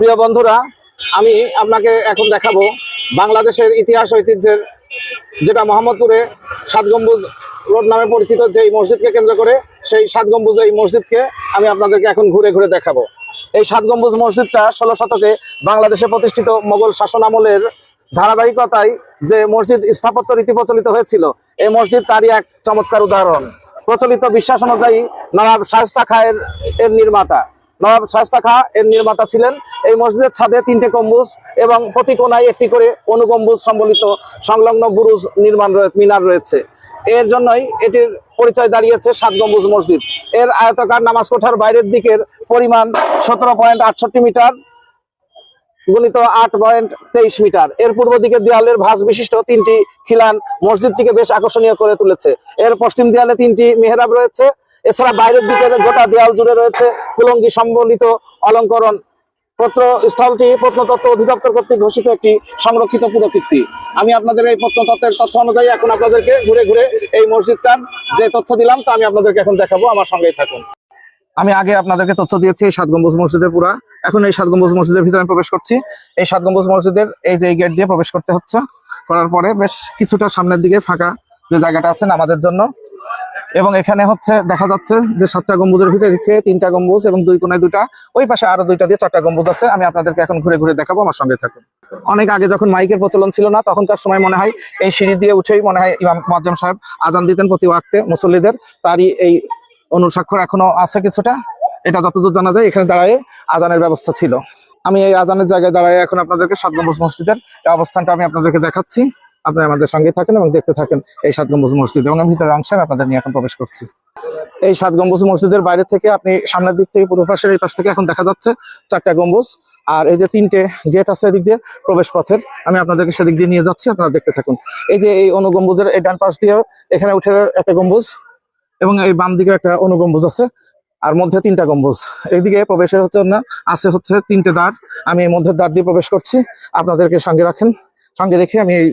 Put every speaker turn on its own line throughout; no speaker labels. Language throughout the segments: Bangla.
প্রিয় বন্ধুরা, আমি আপনাকে এখন দেখাবো বাংলাদেশের ইতিহাস ঐতিহ্যের, যেটা মোহাম্মদপুরে সাত গম্বুজ রোড নামে পরিচিত যেই মসজিদকে কেন্দ্র করে, সেই সাত গম্বুজ এই মসজিদকে আমি আপনাদেরকে এখন ঘুরে ঘুরে দেখাবো। এই সাত গম্বুজ মসজিদটা ষোলো শতকে বাংলাদেশে প্রতিষ্ঠিত মোগল শাসন আমলের ধারাবাহিকতায় যে মসজিদ স্থাপত্য রীতি প্রচলিত হয়েছিল, এই মসজিদ তারই এক চমৎকার উদাহরণ। প্রচলিত বিশ্বাস অনুযায়ী নবাব শায়স্তা খায়ের এর নির্মাতা। নবাব শায়স্তা খা এর নির্মাতা ছিলেন। এই মসজিদের ছাদে তিনটে গম্বুজ এবং প্রতি কোনায় একটি করে অনুগম্বুজ সম্বলিত সংলগ্ন বুরুজ নির্মাণ মিনার রয়েছে। এর জন্যই এটির পরিচয় দাঁড়িয়েছে সাত গম্বুজ মসজিদ। এর আয়তাকার নামাজ কোঠার বাইরের দিকের পরিমাণ সতেরো পয়েন্ট আটষট্টি মিটার গুণিত আট পয়েন্ট তেইশ মিটার। এর পূর্ব দিকে দেয়ালের ভাঁজ বিশিষ্ট তিনটি খিলান মসজিদটিকে বেশ আকর্ষণীয় করে তুলেছে। এর পশ্চিম দেয়ালে তিনটি মেহরাব রয়েছে। এছাড়া বাইরের দিকে গোটা দেয়াল জুড়ে রয়েছে কুলঙ্গি সম্বলিত অলঙ্করণ পত্র স্থলটি প্রত্নতত্ত্ব অধিদপ্তর কর্তৃক ঘোষিত একটি সংরক্ষিত পুরকীর্তি। আমি আপনাদের এই প্রত্নতত্ত্বের তথ্য অনুযায়ী এখন আপনাদেরকে ঘুরে ঘুরে এই মসজিদটার যে তথ্য দিলাম, তা আমি আপনাদেরকে এখন দেখাবো, আমার সঙ্গেই থাকুন। আমি আগে আপনাদেরকে তথ্য দিয়েছি, এই সাত গম্বুজ মসজিদের পুরা। এখন এই সাত গম্বুজ মসজিদের ভিতরে আমি প্রবেশ করছি। এই সাত গম্বুজ মসজিদের এই যে গেট দিয়ে প্রবেশ করতে হচ্ছে, করার পরে বেশ কিছুটা সামনের দিকে ফাঁকা যে জায়গাটা আছেন আমাদের জন্য এবং এখানে হচ্ছে দেখা যাচ্ছে যে সাতটা গম্বুজের ভিতরে দিকে তিনটা গম্বুজ এবং দুই কোনায় দুটা ওই পাশে আরও দুইটা দিয়ে চারটা গম্বুজ আছে। আমি আপনাদেরকে এখন ঘুরে ঘুরে দেখাবো, আমার সঙ্গে থাকুন। অনেক আগে যখন মাইকের প্রচলন ছিল না, তখনকার সময় মনে হয় এই সিঁড়ি দিয়ে উঠেই মনে হয় ইমাম মোয়াজ্জেম সাহেব আজান দিতেন প্রতি ওয়াক্তে মুসল্লিদের। তারই এই অনুস্বাক্ষর এখনও আছে কিছুটা। এটা যতদূর জানা যায়, এখানে দাঁড়ায় আজানের ব্যবস্থা ছিল। আমি এই আজানের জায়গায় দাঁড়ায় এখন আপনাদেরকে সাত গম্বুজ মসজিদের অবস্থানটা আমি আপনাদেরকে দেখাচ্ছি। আপনি আমাদের সঙ্গে থাকেন এবং দেখতে থাকেন এই সাত গম্বুজ মসজিদ এবং আমি ভিতরের অংশে আপনাদের নিয়ে এখন প্রবেশ করছি। এই সাত গম্বুজ মসজিদের বাইরে থেকে আপনি সামনের দিক থেকে পূর্ব পাশের এই পাশ থেকে এখন দেখা যাচ্ছে চারটা গম্বুজ আর এই যে তিনটে গেট আছে এদিক দিয়ে প্রবেশ পথের, আমি আপনাদেরকে সেদিক দিয়ে নিয়ে যাচ্ছি, আপনারা দেখতে থাকুন। এই যে এই অনুগম্বুজের এই ডান পাশ দিয়ে এখানে উঠে একটা গম্বুজ এবং এই বাম দিকে একটা অনুগম্বুজ আছে আর মধ্যে তিনটা গম্বুজ। এইদিকে প্রবেশের হচ্ছে না, আছে হচ্ছে তিনটে দ্বার। আমি এই মধ্যে দ্বার দিয়ে প্রবেশ করছি, আপনাদেরকে সঙ্গে রাখেন। সঙ্গে রেখে আমি এই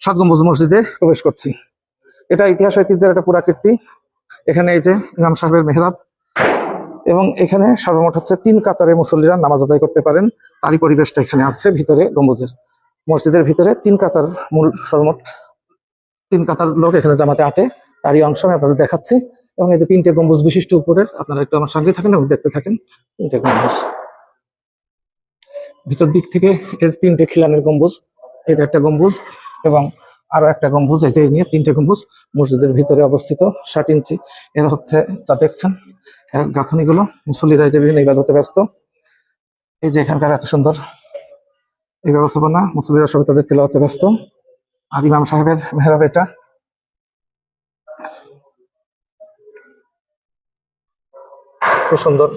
সাত গম্বুজ মসজিদে প্রবেশ করছি। এটা ইতিহাস ঐতিহ্যের একটা পুরাকীর্তি। এখানে এই যে ইমাম সাহেবের মেহরাব এবং এখানে সর্বমোট হচ্ছে তিন কাতারে মুসল্লিরা নামাজ আদায় করতে পারেন। তারই পরিবেশটা এখানে আছে ভিতরে গম্বুজের। মসজিদের ভিতরে তিন কাতার মূল সর্বমোট তিন কাতার লোক এখানে জামাতে আটে। তারই অংশ আমি আপনাদের দেখাচ্ছি। এবং এই যে তিনটে গম্বুজ বিশিষ্ট উপরের, আপনারা একটু আমার সঙ্গে থাকেন এবং দেখতে থাকেন। তিনটে গম্বুজ। ভিতর দিক থেকে এর তিনটে খিলানের গম্বুজ। এটা একটা গম্বুজ। এবং আরও একটা গম্বুজ, এই যে নিয়ে তিনটে গম্বুজ মসজিদের ভিতরে অবস্থিত, ষাট ইঞ্চি। এর হচ্ছে যা দেখছেন, এর গাঁথনিগুলো, মুসল্লিরা যে বিভিন্ন ইবাদতে ব্যস্ত। এই যে এখানকার এত সুন্দর এই ব্যবস্থাপনা, মুসল্লিরা সবাই তাদের তেলাওয়াতে ব্যস্ত। আর ইমাম সাহেবের মেহরাব এটা। খুব সুন্দর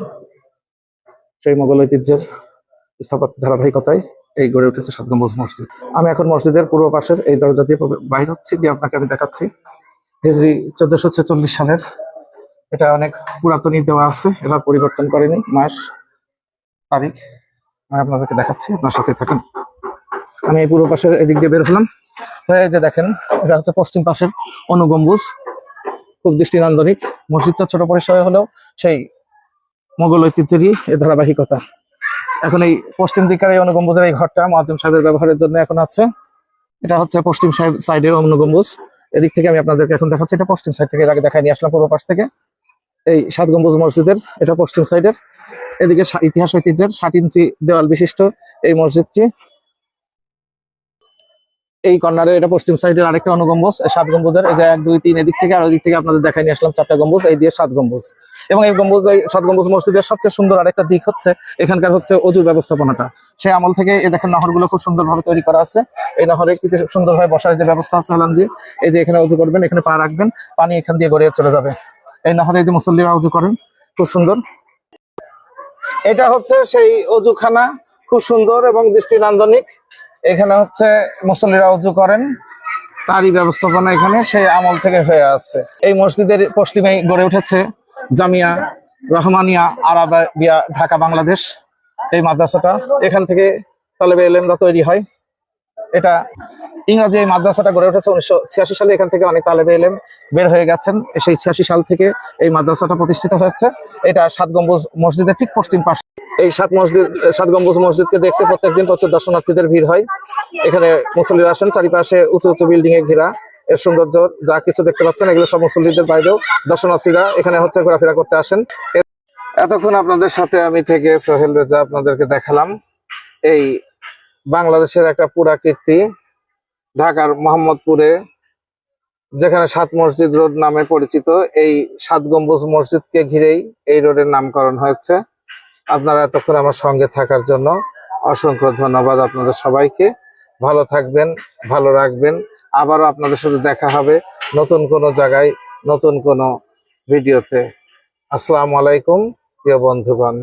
সেই মোগল ঐতিহ্যের স্থাপত্য ধারাবাহিকতায়। এই গড়ে উঠেছে সাত গম্বুজ মসজিদ। আমি এখন মসজিদের পূর্ব পাশের এই দরজা দিয়ে বাইর হচ্ছি, দিয়ে আপনাকে আমি দেখাচ্ছি। হিজরি চোদ্দশো ছেচল্লিশ সালের। এটা অনেক পুরাতনই দেওয়া আছে, এবার পরিবর্তন করেনি, মাস, তারিখ। আমি আপনাদেরকে দেখাচ্ছি, আপনার সাথে থাকেন। আমি এই পূর্ব পাশের এদিক দিয়ে বের হলাম। হয়ে যে দেখেন, এটা হচ্ছে পশ্চিম পাশের অনুগম্বুজ। খুব দৃষ্টিনন্দনিক। মসজিদটা ছোট পরিসরে হলেও সেই মোগল ঐতিহ্যেরই এ ধারাবাহিকতা। এখন এই পশ্চিম দিকের এই অনুগম্বুজের এই ঘরটা মহাজন সাহেবের ব্যবহারের জন্য এখন আছে। এটা হচ্ছে পশ্চিম সাহেব সাইডের অনুগম্বুজ। এদিক থেকে আমি আপনাদেরকে এখন দেখাচ্ছি, এটা পশ্চিম সাইড থেকে আগে দেখাই নিয়ে আসলাম পূর্ব পাশ থেকে। এই সাত গম্বুজ মসজিদের, এটা পশ্চিম সাইডের। এদিকে ইতিহাস ঐতিহ্যের ষাট ইঞ্চি দেওয়াল বিশিষ্ট এই মসজিদটি। এই কর্নারে এটা পশ্চিম সাইডের আরেকটা অনুগম্বুজ সাত গম্বুজের, এই যে এক, দুই, তিন, এদিক থেকে আর ওই দিক থেকে আপনাদের দেখাই নিয়ে আসলাম চারটা গম্বুজ, এই দিয়ে সাত গম্বুজ। এবং এই গম্বুজ সাত গম্বুজ মসজিদের সবচেয়ে সুন্দর আরেকটা দিক হচ্ছে এখানকার হচ্ছে অজুর ব্যবস্থাপনাটা। সেই আমল থেকে এই দেখেন নহরগুলো খুব সুন্দরভাবে তৈরি করা আছে। এই নহরে কি সুন্দরভাবে বসার যে ব্যবস্থা আছে হেলান দিয়ে, এই যে এখানে অজু করবেন, এখানে পা রাখবেন, পানি এখান দিয়ে গড়িয়ে চলে যাবে। এই নহরে এই যে মুসল্লিরা অজু করেন, খুব সুন্দর। এটা হচ্ছে সেই অজুখানা, খুব সুন্দর এবং দৃষ্টিনান্দনিক। এখানে হচ্ছে মুসল্লিরা উজু করেন। তারই ব্যবস্থাপনা এখানে, সেই আমল থেকে হয়ে আছে। এই মসজিদের পশ্চিমে গড়ে উঠেছে জামিয়া রহমানিয়া আরাবিয়া ঢাকা, বাংলাদেশ, এই মাদ্রাসাটা। এখান থেকে তালেবে এলেমরা তৈরি হয়। এটা ইংরাজি এই মাদ্রাসাটা গড়ে উঠেছে উনিশশো ছিয়াশি সালে। এখান থেকে অনেক তালেবে এলেম বের হয়ে গেছেন সেই ছিয়াশি সাল থেকে এই মাদ্রাসাটা প্রতিষ্ঠিত হয়েছে। এটা সাত গম্বুজ মসজিদের ঠিক পশ্চিম পাশে। এই সাত মসজিদ, সাত গম্বুজ মসজিদকে দেখতে প্রত্যেকদিন প্রচুর দর্শনার্থীদের ভিড় হয়। এখানে মুসল্লিরা আসেন, চারিপাশে উঁচু উঁচু বিল্ডিং এ ঘেরা। এর সৌন্দর্য যা কিছু দেখতে পাচ্ছেন, এগুলো সব মুসল্লিদের বাইরেও দর্শনার্থীরা এখানে হচ্ছে ঘোরাফেরা করতে আসেন। এতক্ষণ আপনাদের সাথে আমি থেকে সোহেল রেজা আপনাদেরকে দেখালাম। এই বাংলাদেশের একটা পুরাকীর্তি ঢাকার মোহাম্মদপুরে যেখানে সাত মসজিদ রোড নামে পরিচিত, এই সাত গম্বুজ মসজিদকে ঘিরেই এই রোডের নামকরণ হয়েছে। আপনারা এতক্ষণ আমার সঙ্গে থাকার জন্য অসংখ্য ধন্যবাদ আপনাদের সবাইকে। ভালো থাকবেন, ভালো রাখবেন। আবারও আপনাদের সাথে দেখা হবে নতুন কোনো জায়গায়, নতুন কোনো ভিডিওতে। আসসালামু আলাইকুম, প্রিয় বন্ধুগণ।